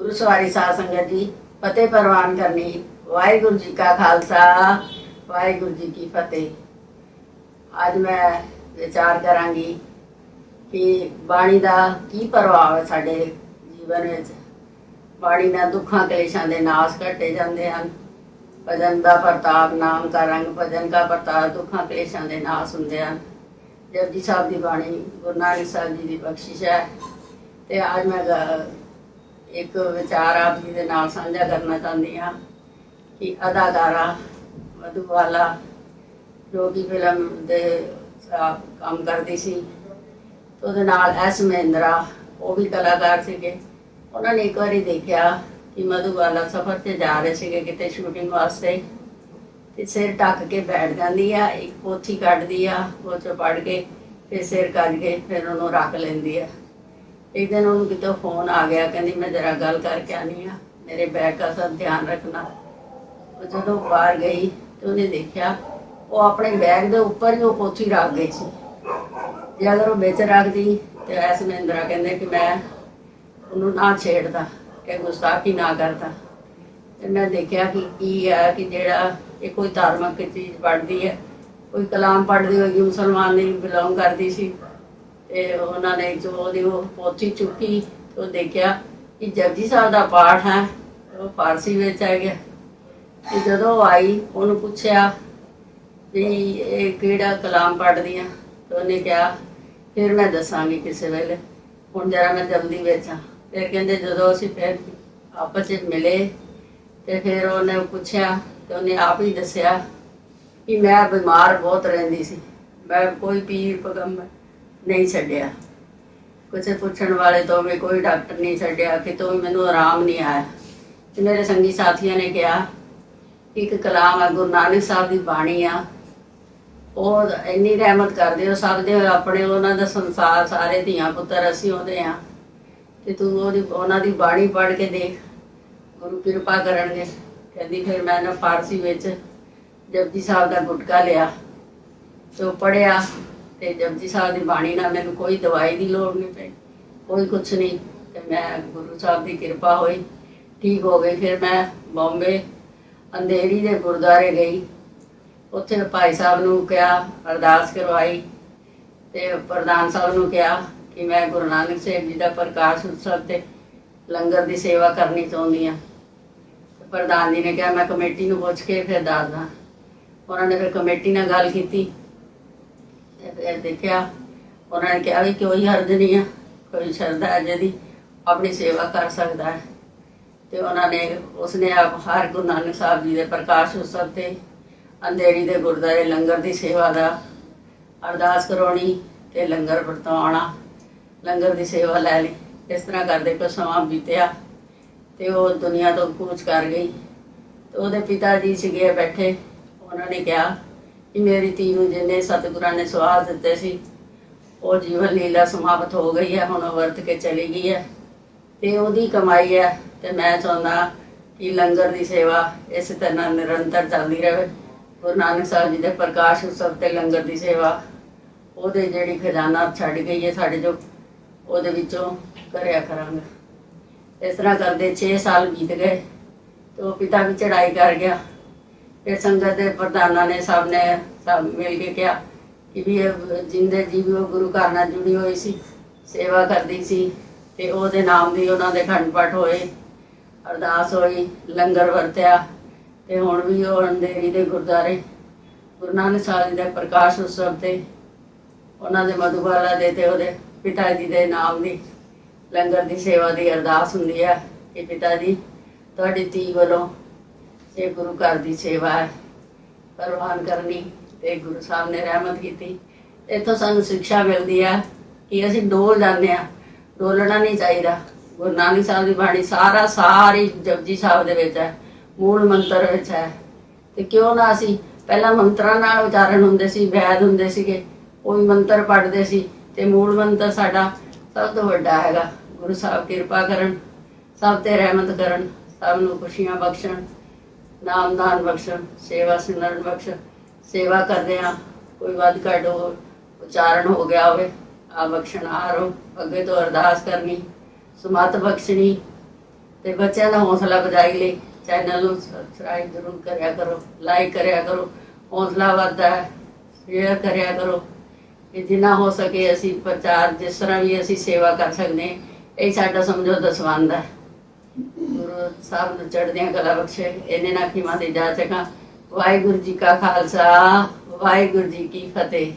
ਗੁਰੂ ਸਵਾਰੀ ਸਾਧ ਸੰਗਤ ਜੀ, ਫਤਿਹ ਪ੍ਰਵਾਨ ਕਰਨੀ। ਵਾਹਿਗੁਰੂ ਜੀ ਕਾ ਖਾਲਸਾ, ਵਾਹਿਗੁਰੂ ਜੀ ਕੀ ਫਤਿਹ। ਅੱਜ ਮੈਂ ਵਿਚਾਰ ਕਰਾਂਗੀ ਕਿ ਬਾਣੀ ਦਾ ਕੀ ਪ੍ਰਭਾਵ ਹੈ ਸਾਡੇ ਜੀਵਨ ਵਿੱਚ। ਬਾਣੀ ਨਾਲ ਦੁੱਖਾਂ, ਕਲੇਸ਼ਾਂ ਦੇ ਨਾਸ ਘਟੇ ਜਾਂਦੇ ਹਨ। ਭਜਨ ਦਾ ਪ੍ਰਤਾਪ, ਨਾਮ ਦਾ ਰੰਗ, ਭਜਨ ਦਾ ਪ੍ਰਤਾਪ, ਦੁੱਖਾਂ, ਕਲੇਸ਼ਾਂ ਦੇ ਨਾਸ ਹੁੰਦੇ ਹਨ। ਜਪਜੀ ਸਾਹਿਬ ਦੀ ਬਾਣੀ ਗੁਰੂ ਨਾਨਕ ਸਾਹਿਬ ਜੀ ਦੀ ਬਖਸ਼ਿਸ਼ ਹੈ। ਤੇ ਅੱਜ ਮੈਂ ਇੱਕ ਵਿਚਾਰ ਆਪ ਜੀ ਦੇ ਨਾਲ ਸਾਂਝਾ ਕਰਨਾ ਚਾਹੁੰਦੀ ਹਾਂ ਕਿ ਅਦਾਕਾਰਾ, ਮਧੂਵਾਲਾ, ਜੋ ਕਿ ਫਿਲਮ ਦੇ ਕੰਮ ਕਰਦੀ ਸੀ ਉਹਦੇ ਨਾਲ ਐਸ ਮਹਿੰਦਰਾ, ਉਹ ਵੀ ਕਲਾਕਾਰ ਸੀਗੇ। ਉਹਨਾਂ ਨੇ ਇੱਕ ਵਾਰੀ ਦੇਖਿਆ ਕਿ ਮਧੂਵਾਲਾ ਸਫ਼ਰ ਤੇ ਜਾ ਰਹੇ ਸੀਗੇ ਕਿਤੇ ਸ਼ੂਟਿੰਗ ਵਾਸਤੇ, ਤੇ ਸਿਰ ਢੱਕ ਕੇ ਬੈਠ ਜਾਂਦੀ ਆ, ਇੱਕ ਪੋਥੀ ਕੱਢਦੀ ਆ, ਉਹ ਚ ਪੜ ਕੇ, ਫਿਰ ਸਿਰ ਕੱਜ ਕੇ, ਫਿਰ ਉਹਨੂੰ ਰੱਖ ਲੈਂਦੀ ਆ। ਇੱਕ ਦਿਨ ਉਹਨੂੰ ਕਿਤੇ ਫੋਨ ਆ ਗਿਆ, ਕਹਿੰਦੀ ਮੈਂ ਜਰਾ ਗੱਲ ਕਰਕੇ ਆਨੀ ਆ ਮੇਰੇ ਬੈਗ ਦਾ ਸਭ ਧਿਆਨ ਰੱਖਣਾ। ਉਹ ਜਦੋਂ ਬਾਹਰ ਗਈ ਤੇ ਉਹਨੇ ਦੇਖਿਆ, ਉਹ ਆਪਣੇ ਬੈਗ ਦੇ ਉੱਪਰ ਹੀ ਉਹ ਪੋਥੀ ਰੱਖ ਗਈ ਸੀ। ਜੇ ਅਗਰ ਉਹ ਵਿੱਚ ਰੱਖਦੀ ਤੇ ਐਸ ਮਹਿੰਦਰਾ ਕਹਿੰਦੇ ਕਿ ਮੈਂ ਉਹਨੂੰ ਨਾ ਛੇੜਦਾ, ਕਿ ਗੁਸਤਾਖੀ ਨਾ ਕਰਦਾ। ਤੇ ਮੈਂ ਦੇਖਿਆ ਕਿ ਕੀ ਆ, ਕਿ ਜਿਹੜਾ ਇਹ ਕੋਈ ਧਾਰਮਿਕ ਚੀਜ਼ ਪੜ੍ਹਦੀ ਹੈ, ਕੋਈ ਕਲਾਮ ਪੜ੍ਹਦੀ ਹੋਏਗੀ, ਮੁਸਲਮਾਨ ਨਹੀਂ ਬਿਲੋਂਗ ਕਰਦੀ ਸੀ। ਤੇ ਉਹਨਾਂ ਨੇ ਜੋ ਉਹਦੀ ਉਹ ਪੋਥੀ ਚੁੱਕੀ, ਉਹ ਦੇਖਿਆ ਕਿ ਜਪਜੀ ਸਾਹਿਬ ਦਾ ਪਾਠ ਹੈ, ਉਹ ਫਾਰਸੀ ਵਿੱਚ ਆ ਗਿਆ। ਤੇ ਜਦੋਂ ਉਹ ਆਈ, ਉਹਨੂੰ ਪੁੱਛਿਆ ਵੀ ਇਹ ਕਿਹੜਾ ਕਲਾਮ ਪੜ੍ਹਦੀ ਆ? ਤੇ ਉਹਨੇ ਕਿਹਾ, ਫਿਰ ਮੈਂ ਦੱਸਾਂਗੀ ਕਿਸੇ ਵੇਲੇ। ਹੁਣ ਜਰਾ ਮੈਂ ਜਲਦੀ ਵਿੱਚ ਆ। ਫਿਰ ਕਹਿੰਦੇ ਜਦੋਂ ਅਸੀਂ ਫਿਰ ਆਪਸ ਵਿੱਚ ਮਿਲੇ, ਤੇ ਫਿਰ ਉਹਨੇ ਪੁੱਛਿਆ ਤੇ ਉਹਨੇ ਆਪ ਹੀ ਦੱਸਿਆ ਕਿ ਮੈਂ ਬਿਮਾਰ ਬਹੁਤ ਰਹਿੰਦੀ ਸੀ। ਮੈਂ ਕੋਈ ਪੀਰ ਪਗੰਬਰ ਨਹੀਂ ਛੱਡਿਆ। ਕੁਛ ਪੁੱਛਣ ਵਾਲੇ ਤੋਂ ਵੀ ਕੋਈ ਡਾਕਟਰ ਨਹੀਂ ਛੱਡਿਆ ਕਿਤੋਂ ਵੀ ਮੈਨੂੰ ਆਰਾਮ ਨਹੀਂ ਆਇਆ। ਤੇ ਮੇਰੇ ਸੰਗੀ ਸਾਥੀਆਂ ਨੇ ਕਿਹਾ ਇੱਕ ਕਲਾਮ ਹੈ ਗੁਰੂ ਨਾਨਕ ਸਾਹਿਬ ਦੀ ਬਾਣੀ ਆ। ਉਹ ਇੰਨੀ ਰਹਿਮਤ ਕਰਦੇ ਹੋ ਸਭ ਦੇ ਆਪਣੇ ਉਹਨਾਂ ਦਾ ਸੰਸਾਰ, ਸਾਰੇ ਧੀਆਂ ਪੁੱਤਰ ਅਸੀਂ ਉਹਦੇ ਆ। ਤੇ ਤੂੰ ਉਹਦੀ, ਉਹਨਾਂ ਦੀ ਬਾਣੀ ਪੜ੍ਹ ਕੇ ਦੇਖ, ਗੁਰੂ ਕਿਰਪਾ ਕਰਨਗੇ। ਕਹਿੰਦੀ ਫਿਰ ਮੈਂ ਨਾ ਫਾਰਸੀ ਵਿੱਚ ਜਪਜੀ ਸਾਹਿਬ ਦਾ ਗੁਟਕਾ ਲਿਆ ਤੇ ਉਹ ਪੜਿਆ ਤੇ ਜਪਜੀ ਸਾਹਿਬ ਦੀ ਬਾਣੀ ਨਾਲ ਮੈਨੂੰ ਕੋਈ ਦਵਾਈ ਦੀ ਲੋੜ ਨਹੀਂ ਪਈ, ਕੋਈ ਕੁਛ ਨਹੀਂ। ਤੇ ਮੈਂ ਗੁਰੂ ਸਾਹਿਬ ਦੀ ਕਿਰਪਾ ਹੋਈ, ਠੀਕ ਹੋ ਗਈ। ਫਿਰ ਮੈਂ ਬੰਬੇ, ਅੰਧੇਰੀ ਦੇ ਗੁਰਦੁਆਰੇ ਗਈ। ਉੱਥੇ ਭਾਈ ਸਾਹਿਬ ਨੂੰ ਕਿਹਾ, ਅਰਦਾਸ ਕਰਵਾਈ ਤੇ ਪ੍ਰਧਾਨ ਸਾਹਿਬ ਨੂੰ ਕਿਹਾ ਕਿ ਮੈਂ ਗੁਰੂ ਨਾਨਕ ਸਾਹਿਬ ਜੀ ਦਾ ਪ੍ਰਕਾਸ਼ ਉਤਸਵ ਤੇ ਲੰਗਰ ਦੀ ਸੇਵਾ ਕਰਨੀ ਚਾਹੁੰਦੀ ਹਾਂ। ਪ੍ਰਧਾਨ ਜੀ ਨੇ ਕਿਹਾ, ਮੈਂ ਕਮੇਟੀ ਨੂੰ ਪੁੱਛ ਕੇ ਫਿਰ ਦੱਸਦਾ। ਉਹਨਾਂ ਨੇ ਫਿਰ ਕਮੇਟੀ ਨਾਲ ਗੱਲ ਕੀਤੀ। ਫਿਰ ਦੇਖਿਆ, ਉਹਨਾਂ ਨੇ ਕਿਹਾ ਵੀ ਕੋਈ ਹਰਜ ਨਹੀਂ ਆ, ਕੋਈ ਸ਼ਰਧਾ ਹੈ ਦੀ ਆਪਣੀ ਸੇਵਾ ਕਰ ਸਕਦਾ ਹੈ। ਤੇ ਉਹਨਾਂ ਨੇ, ਉਸਨੇ ਆਪ ਹਰ ਗੁਰੂ ਨਾਨਕ ਸਾਹਿਬ ਜੀ ਦੇ ਪ੍ਰਕਾਸ਼ ਉਤਸਵ ਤੇ ਅੰਧੇਰੀ ਦੇ ਗੁਰਦੁਆਰੇ ਲੰਗਰ ਦੀ ਸੇਵਾ ਦਾ ਅਰਦਾਸ ਕਰਾਉਣੀ ਤੇ ਲੰਗਰ ਵਰਤਾਉਣਾ ਲੰਗਰ ਦੀ ਸੇਵਾ ਲੈ ਲਈ। ਇਸ ਤਰ੍ਹਾਂ ਕਰਦੇ ਕੋ ਸਮਾਂ ਬੀਤਿਆ ਤੇ ਉਹ ਦੁਨੀਆ ਤੋਂ ਕੂਚ ਕਰ ਗਈ। ਤੇ ਉਹਦੇ ਪਿਤਾ ਜੀ ਸੀਗੇ ਬੈਠੇ, ਉਹਨਾਂ ਨੇ ਕਿਹਾ ਕਿ ਮੇਰੀ ਧੀ ਨੂੰ ਜਿੰਨੇ ਸਤਿਗੁਰਾਂ ਨੇ ਸਵਾਸ ਦਿੱਤੇ ਸੀ, ਉਹ ਜੀਵਨ ਲੀਲਾ ਸਮਾਪਤ ਹੋ ਗਈ ਹੈ, ਹੁਣ ਉਹ ਵਰਤ ਕੇ ਚਲੀ ਗਈ ਹੈ। ਤੇ ਉਹਦੀ ਕਮਾਈ ਹੈ, ਤੇ ਮੈਂ ਚਾਹੁੰਦਾ ਕਿ ਲੰਗਰ ਦੀ ਸੇਵਾ ਇਸੇ ਤਰ੍ਹਾਂ ਨਿਰੰਤਰ ਚੱਲਦੀ ਰਹੇ। ਗੁਰੂ ਨਾਨਕ ਸਾਹਿਬ ਜੀ ਦੇ ਪ੍ਰਕਾਸ਼ ਉਤਸਵ ਤੇ ਲੰਗਰ ਦੀ ਸੇਵਾ, ਉਹਦੇ ਜਿਹੜੀ ਖਜ਼ਾਨਾ ਛੱਡ ਗਈ ਹੈ ਸਾਡੇ ਜੋ ਉਹਦੇ ਵਿੱਚੋਂ ਕਰਿਆ ਕਰਾਂਗੇ। ਇਸ ਤਰ੍ਹਾਂ ਕਰਦੇ 6 ਸਾਲ ਬੀਤ ਗਏ, ਤੇ ਉਹ ਪਿਤਾ ਵੀ ਚੜਾਈ ਕਰ ਗਿਆ। ਫਿਰ ਸੰਗਤ ਦੇ ਪ੍ਰਧਾਨਾਂ ਨੇ ਸਭ ਨੇ ਸਭ ਮਿਲ ਕੇ ਕਿਹਾ ਕਿ ਵੀ ਇਹ ਜਿੰਦੇ ਜੀ ਵੀ ਉਹ ਗੁਰੂ ਘਰ ਨਾਲ ਜੁੜੀ ਹੋਈ ਸੀ, ਸੇਵਾ ਕਰਦੀ ਸੀ ਤੇ ਉਹਦੇ ਨਾਮ ਦੀ ਉਹਨਾਂ ਦੇ ਖੰਡ ਪਾਠ ਹੋਏ, ਅਰਦਾਸ ਹੋਈ, ਲੰਗਰ ਵਰਤਿਆ ਤੇ ਹੁਣ ਵੀ ਉਹ ਅੰਧੇਰੀ ਦੇ ਗੁਰਦਾਰੇ ਗੁਰੂ ਨਾਨਕ ਸਾਹਿਬ ਜੀ ਦੇ ਪ੍ਰਕਾਸ਼ ਉਤਸਵ ਤੇ ਉਹਨਾਂ ਦੇ ਮਧੂਬਾਲਾ ਦੇ ਤੇ ਉਹਦੇ ਪਿਤਾ ਜੀ ਦੇ ਨਾਮ ਦੀ ਲੰਗਰ ਦੀ ਸੇਵਾ ਦੀ ਅਰਦਾਸ ਹੁੰਦੀ ਹੈ ਕਿ ਪਿਤਾ ਜੀ, ਤੁਹਾਡੀ ਧੀ ਵੱਲੋਂ ਇਹ ਗੁਰੂ ਘਰ ਦੀ ਸੇਵਾ ਹੈ। ਪ੍ਰਵਾਨ ਕਰਨੀ ਤੇ ਗੁਰੂ ਸਾਹਿਬ ਨੇ ਰਹਿਮਤ ਕੀਤੀ। ਇੱਥੋਂ ਸਾਨੂੰ ਸਿੱਖਿਆ ਮਿਲਦੀ ਹੈ ਕਿ ਅਸੀਂ ਡੋਲ ਜਾਂਦੇ ਆ। ਡੋਲਣਾ ਨਹੀਂ ਚਾਹੀਦਾ। ਗੁਰੂ ਨਾਨਕ ਸਾਹਿਬ ਦੀ ਬਾਣੀ ਸਾਰਾ ਸਾਰੀ ਜਪਜੀ ਸਾਹਿਬ ਦੇ ਵਿੱਚ ਹੈ। ਮੂਲ ਮੰਤਰ ਵਿੱਚ ਹੈ। ਤੇ ਕਿਉਂ ਨਾ ਅਸੀਂ ਪਹਿਲਾਂ ਮੰਤਰਾਂ ਨਾਲ ਉਚਾਰਨ ਹੁੰਦੇ ਸੀ, ਵੈਦ ਹੁੰਦੇ ਸੀਗੇ, ਉਹ ਵੀ ਮੰਤਰ ਪੜ੍ਹਦੇ ਸੀ ਤੇ ਮੂਲ ਮੰਤਰ ਸਾਡਾ ਸਭ ਤੋਂ ਵੱਡਾ ਹੈਗਾ। ਗੁਰੂ ਸਾਹਿਬ ਕਿਰਪਾ ਕਰਨ, ਸਭ ਤੇ ਰਹਿਮਤ ਕਰਨ, ਸਭ ਨੂੰ ਖੁਸ਼ੀਆਂ ਬਖਸ਼ਣ। ਨਾਮ ਦਾਨ ਬਖਸ਼ਣ ਸੇਵਾ ਸਿਮਰਨ ਬਖਸ਼ਣ ਸੇਵਾ ਕਰਦੇ ਆ ਕੋਈ ਵੱਧ ਘੱਟ ਹੋ, ਉਚਾਰਨ ਹੋ ਗਿਆ ਹੋਵੇ ਆ ਬਖਸ਼ਣ ਆਰੋ ਅੱਗੇ ਤੋਂ ਅਰਦਾਸ ਕਰਨੀ, ਸੁਮਤ ਬਖਸ਼ਣੀ, ਤੇ ਬੱਚਿਆਂ ਦਾ ਹੌਸਲਾ ਵਧਾਈ ਲਈ ਚੈਨਲ ਨੂੰ ਸਬਸਕ੍ਰਾਈਬ ਜ਼ਰੂਰ ਕਰਿਆ ਕਰੋ ਲਾਈਕ ਕਰਿਆ ਕਰੋ, ਹੌਸਲਾ ਵੱਧਦਾ ਹੈ ਸ਼ੇਅਰ ਕਰਿਆ ਕਰੋ ਕਿ ਜਿੰਨਾ ਹੋ ਸਕੇ ਅਸੀਂ ਪ੍ਰਚਾਰ, ਜਿਸ ਤਰ੍ਹਾਂ ਵੀ ਅਸੀਂ ਸੇਵਾ ਕਰ ਸਕਦੇ ਇਹ ਸਾਡਾ ਸਮਝੋ ਦਸਵੰਦ ਹੈ। ਗੁਰੂ ਸਾਹਿਬ ਨੂੰ ਚੜ੍ਹਦੀਆਂ ਕਲਾ ਬਖਸ਼ੇ, ਇਹਨੇ ਨਾ ਖਿਮਾ ਦੇ ਜਾ ਸਕਾਂ ਵਾਹਿਗੁਰੂ ਜੀ ਕਾ ਖਾਲਸਾ, ਵਾਹਿਗੁਰੂ ਜੀ ਕੀ ਫਤਿਹ।